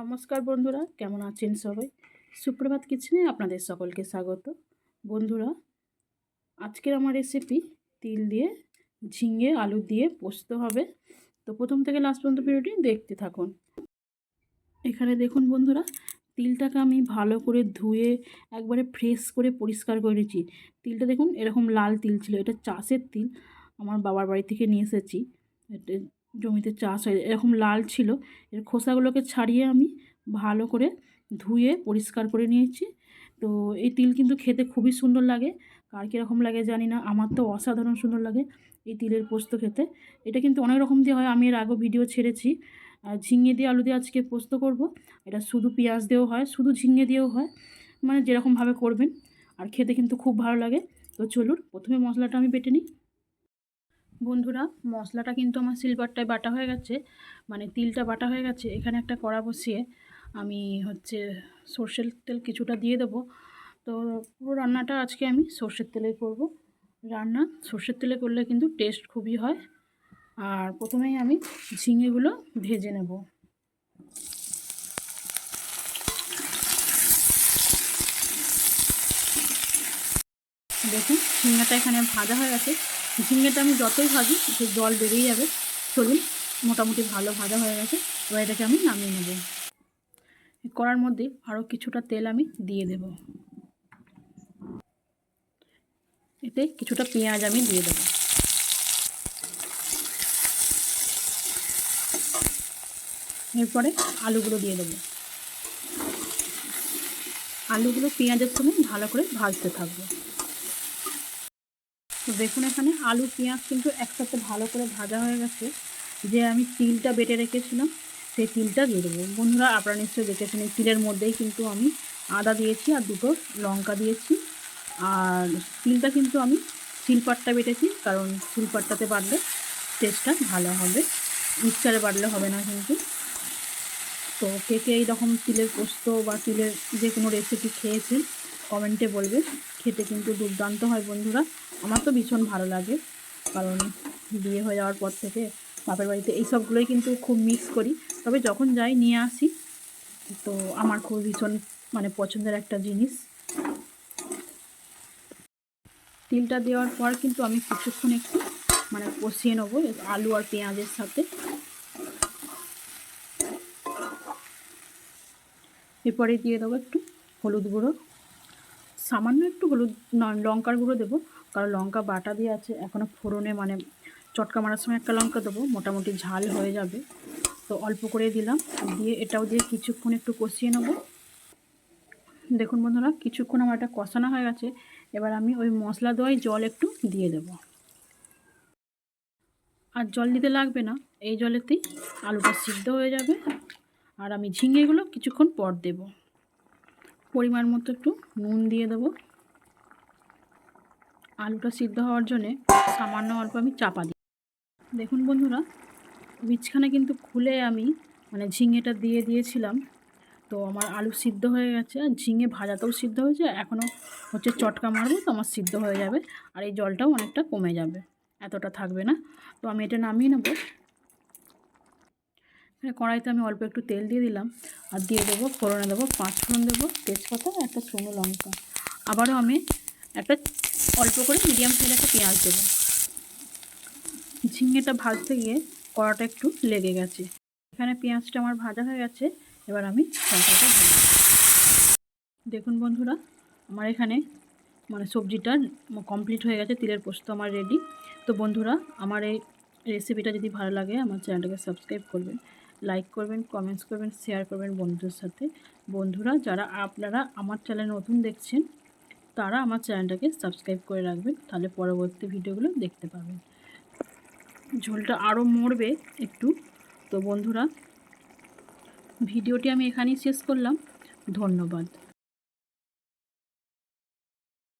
নমস্কার বন্ধুরা, কেমন আছেন সবাই? সুপ্রভাত কিচেনে আপনাদের সকলকে স্বাগত। বন্ধুরা, আজকের আমার রেসিপি তিল দিয়ে ঝিঙে, আলু দিয়ে পোস্ত হবে। তো প্রথম থেকে লাস্ট পর্যন্ত ভিডিওটি দেখতে থাকুন। এখানে দেখুন বন্ধুরা, তিলটাকে আমি ভালো করে ধুয়ে একবারে ফ্রেশ করে পরিষ্কার করে নিয়েছি। তিলটা দেখুন এরকম লাল তিল ছিল, এটা চাষের তিল। আমার বাবার বাড়ি থেকে নিয়ে এসেছি। জমিতে চাষ হয়। এরকম লাল ছিল। এর খোসাগুলোকে ছাড়িয়ে আমি ভালো করে ধুয়ে পরিষ্কার করে নিয়েছি। তো এই তিল কিন্তু খেতে খুবই সুন্দর লাগে। কার কীরকম লাগে জানি না। আমার তো অসাধারণ সুন্দর লাগে এই তিলের পোস্ত খেতে। এটা কিন্তু অনেক রকম দিয়ে হয়। আমি এর আগেও ভিডিও ছেড়েছি। ঝিঙে দিয়ে আলু দিয়ে আজকে পোস্ত করব। এটা শুধু পেঁয়াজ দিয়েও হয়, শুধু ঝিঙে দিয়েও হয়। মানে যেরকমভাবে করবেন। আর খেতে কিন্তু খুব ভালো লাগে। তো চলুন, প্রথমে মশলাটা আমি বেটে নিই। বন্ধুরা, মশলাটা কিন্তু আমার সিলভারটায় বাটা হয়ে গেছে মানে তিলটা বাটা হয়ে গেছে। এখানে একটা কড়া বসিয়ে আমি হচ্ছে সর্ষের তেল কিছুটা দিয়ে দেবো। তো পুরো রান্নাটা আজকে আমি সর্ষের তেলে করব। রান্না সর্ষের তেলে করলে কিন্তু টেস্ট খুবই হয়। আর প্রথমেই আমি ঝিঙেগুলো ভেজে নেব। দেখুন, ঝিঙেটা এখানে ভাজা হয়ে গেছে। ঝিঙেটা আমি যতই ভাজি সে জল বেরিয়ে যাবে চলুন মোটামুটি ভালো ভাজা হয়ে গেছে, এবার এটাকে আমি নামিয়ে নেব। করার মধ্যে আরও কিছুটা তেল আমি দিয়ে দেব। এতে কিছুটা পেঁয়াজ আমি দিয়ে দেব। এরপরে আলুগুলো দিয়ে দেবো। আলুগুলো পেঁয়াজের সঙ্গে ভালো করে ভাজতে থাকব। তো দেখুন এখানে আলু, পেঁয়াজ কিন্তু একসাথে ভালো করে ভাজা হয়ে গেছে। যে আমি তিলটা বেটে রেখেছিলাম, সেই তিলটা দিয়ে দেবো। বন্ধুরা, আপনারা নিশ্চয়ই দেখেছেন, এই তিলের মধ্যেই কিন্তু আমি আদা দিয়েছি আর দুটো লঙ্কা দিয়েছি। আর তিলটা কিন্তু আমি শিলপাটটা বেটেছি, কারণ শিলপাটটাতে বাটলে টেস্টটা ভালো হবে। মিক্সারে বাটলে হবে না কিন্তু। তো কে কে এইরকম তিলের পোস্ত বা তিলের যে কোনো রেসিপি খেয়েছেন, কমেন্টে বলবে খেতে কিন্তু দুর্দান্ত হয় বন্ধুরা। আমার তো ভীষণ ভালো লাগে, কারণ বিয়ে হয়ে যাওয়ার পর থেকে বাপের বাড়িতে এই সবগুলোই কিন্তু খুব মিক্স করি। তবে যখন যাই নিয়ে আসি, তো আমার খুব ভীষণ মানে পছন্দের একটা জিনিস। তিলটা দেওয়ার পর কিন্তু আমি কিছুক্ষণ একটু মানে কষিয়ে নেব আলু আর পেঁয়াজের সাথে। এরপরে দিয়ে দেবো একটু হলুদ গুঁড়ো। সামান্য একটু হলুদ লঙ্কার গুঁড়ো দেবো। কারণ লঙ্কা বাটা দিয়ে আছে এখনও ফোড়নে মানে চটকা মারার সময় একটা লঙ্কা দেবো, মোটামুটি ঝাল হয়ে যাবে। তো অল্প করে দিলাম, দিয়ে এটাও দিয়ে কিছুক্ষণ একটু কষিয়ে নেব। দেখুন বন্ধুরা, কিছুক্ষণ আমার এটা কষানো হয়ে গেছে, এবার আমি ওই মশলা দেওয়াই জল একটু দিয়ে দেব। আর জল দিতে লাগবে না, এই জলেতেই আলুটা সিদ্ধ হয়ে যাবে। আর আমি ঝিঙেগুলো কিছুক্ষণ পর দেব। পরিমাণ মতো একটু নুন দিয়ে দেবো। আলুটা সিদ্ধ হওয়ার জন্যে সামান্য অল্প আমি চাপা দিই। দেখুন বন্ধুরা, বীজখানে কিন্তু খুলে আমি মানে ঝিঙেটা দিয়ে দিয়েছিলাম। তো আমার আলু সিদ্ধ হয়ে গেছে, আর ঝিঙে ভাজাতেও সিদ্ধ হয়েছে এখনও হচ্ছে চটকা মারবো তো আমার সিদ্ধ হয়ে যাবে, আর এই জলটাও অনেকটা কমে যাবে, এতটা থাকবে না। তো আমি এটা নামিয়ে নেব। এখানে কড়াইতে আমি অল্প একটু তেল দিয়ে দিলাম। আর দিয়ে দেবো ফোড়নে দেবো পাঁচ ফোড়ন দেবো তেজপাতা আর একটা শুকনো লঙ্কা। আবারও আমি একটা অল্প করে মিডিয়াম সাইজে একটা পেঁয়াজ দেবো। ঝিঙেটা ভাজতে গিয়ে কড়াটা একটু লেগে গেছে। এখানে পেঁয়াজটা আমার ভাজা হয়ে গেছে, এবার আমি লঙ্কাটা ভাজি দেখুন বন্ধুরা, আমার এখানে মানে সবজিটা কমপ্লিট হয়ে গেছে, তিলের পোস্ত আমার রেডি তো বন্ধুরা, আমার এই রেসিপিটা যদি ভালো লাগে, আমার চ্যানেলটাকে সাবস্ক্রাইব করবেন। লাইক করবেন কমেন্টস করবেন শেয়ার করবেন বন্ধুদের সাথে। বন্ধুরা, যারা আপনারা আমার চ্যানেল নতুন দেখছেন, তারা আমার চ্যানেলটাকে সাবস্ক্রাইব করে রাখবেন, তাহলে পরবর্তী ভিডিওগুলো দেখতে পাবেন। ঝোলটা আরও মরবে একটু। তো বন্ধুরা, ভিডিওটি আমি এখানেই শেষ করলাম। ধন্যবাদ।